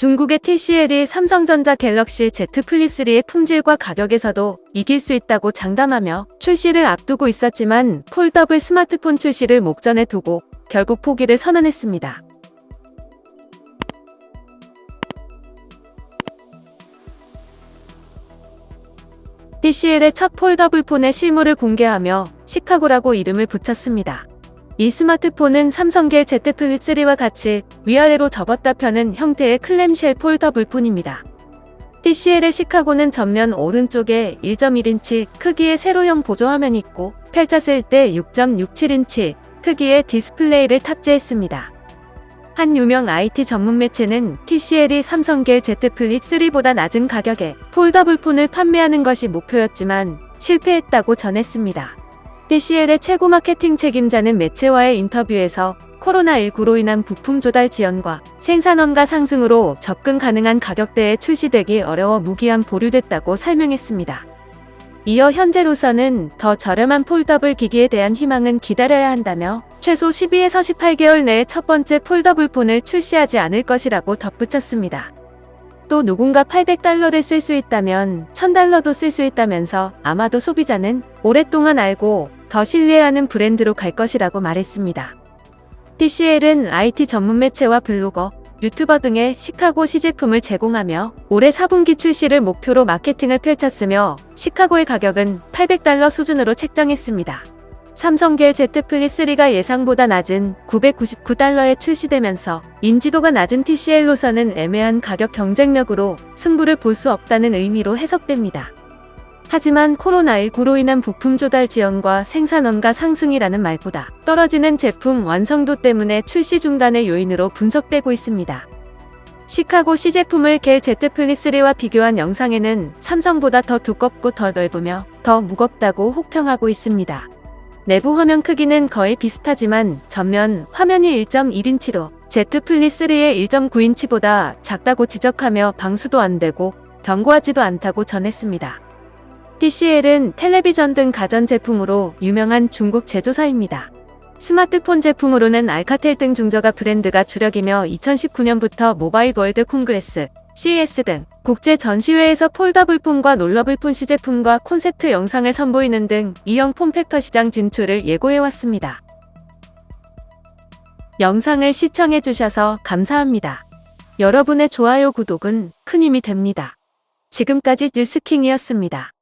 중국의 TCL이 삼성전자 갤럭시 Z 플립3의 품질과 가격에서도 이길 수 있다고 장담하며 출시를 앞두고 있었지만 폴더블 스마트폰 출시를 목전에 두고 결국 포기를 선언했습니다. TCL의 첫 폴더블 폰의 실물을 공개하며 시카고라고 이름을 붙였습니다. 이 스마트폰은 삼성겔 Z 플립 3와 같이 위아래로 접었다 펴는 형태의 클램쉘 폴더블 폰입니다. TCL의 시카고는 전면 오른쪽에 1.1인치 크기의 세로형 보조 화면이 있고 펼쳤을 때 6.67인치 크기의 디스플레이를 탑재했습니다. 한 유명 IT 전문 매체는 TCL이 삼성겔 Z 플립 3보다 낮은 가격에 폴더블 폰을 판매하는 것이 목표였지만 실패했다고 전했습니다. TCL의 최고 마케팅 책임자는 매체와의 인터뷰에서 코로나19로 인한 부품 조달 지연과 생산원가 상승으로 접근 가능한 가격대에 출시되기 어려워 무기한 보류됐다고 설명했습니다. 이어 현재로서는 더 저렴한 폴더블 기기에 대한 희망은 기다려야 한다며 최소 12에서 18개월 내에 첫 번째 폴더블 폰을 출시하지 않을 것이라고 덧붙였습니다. 또 누군가 800달러를 쓸 수 있다면 1000달러도 쓸 수 있다면서 아마도 소비자는 오랫동안 알고 더 신뢰하는 브랜드로 갈 것이라고 말했습니다. TCL은 IT 전문 매체와 블로거, 유튜버 등의 시카고 시제품을 제공하며 올해 4분기 출시를 목표로 마케팅을 펼쳤으며 시카고의 가격은 800달러 수준으로 책정했습니다. 삼성겔 Z 플립 3가 예상보다 낮은 999달러에 출시되면서 인지도가 낮은 TCL로서는 애매한 가격 경쟁력으로 승부를 볼 수 없다는 의미로 해석됩니다. 하지만 코로나19로 인한 부품 조달 지연과 생산원가 상승이라는 말보다 떨어지는 제품 완성도 때문에 출시 중단의 요인으로 분석되고 있습니다. 시카고 시제품을 겔 Z 플립 3와 비교한 영상에는 삼성보다 더 두껍고 더 넓으며 더 무겁다고 혹평하고 있습니다. 내부 화면 크기는 거의 비슷하지만 전면 화면이 1.1인치로 Z 플립 3의 1.9인치보다 작다고 지적하며 방수도 안 되고 견고하지도 않다고 전했습니다. TCL은 텔레비전 등 가전 제품으로 유명한 중국 제조사입니다. 스마트폰 제품으로는 알카텔 등 중저가 브랜드가 주력이며 2019년부터 모바일 월드 콩그레스, CES 등 국제 전시회에서 폴더블 폰과 롤러블 폰 시제품과 콘셉트 영상을 선보이는 등 이형 폼팩터 시장 진출을 예고해왔습니다. 영상을 시청해주셔서 감사합니다. 여러분의 좋아요 구독은 큰 힘이 됩니다. 지금까지 뉴스킹이었습니다.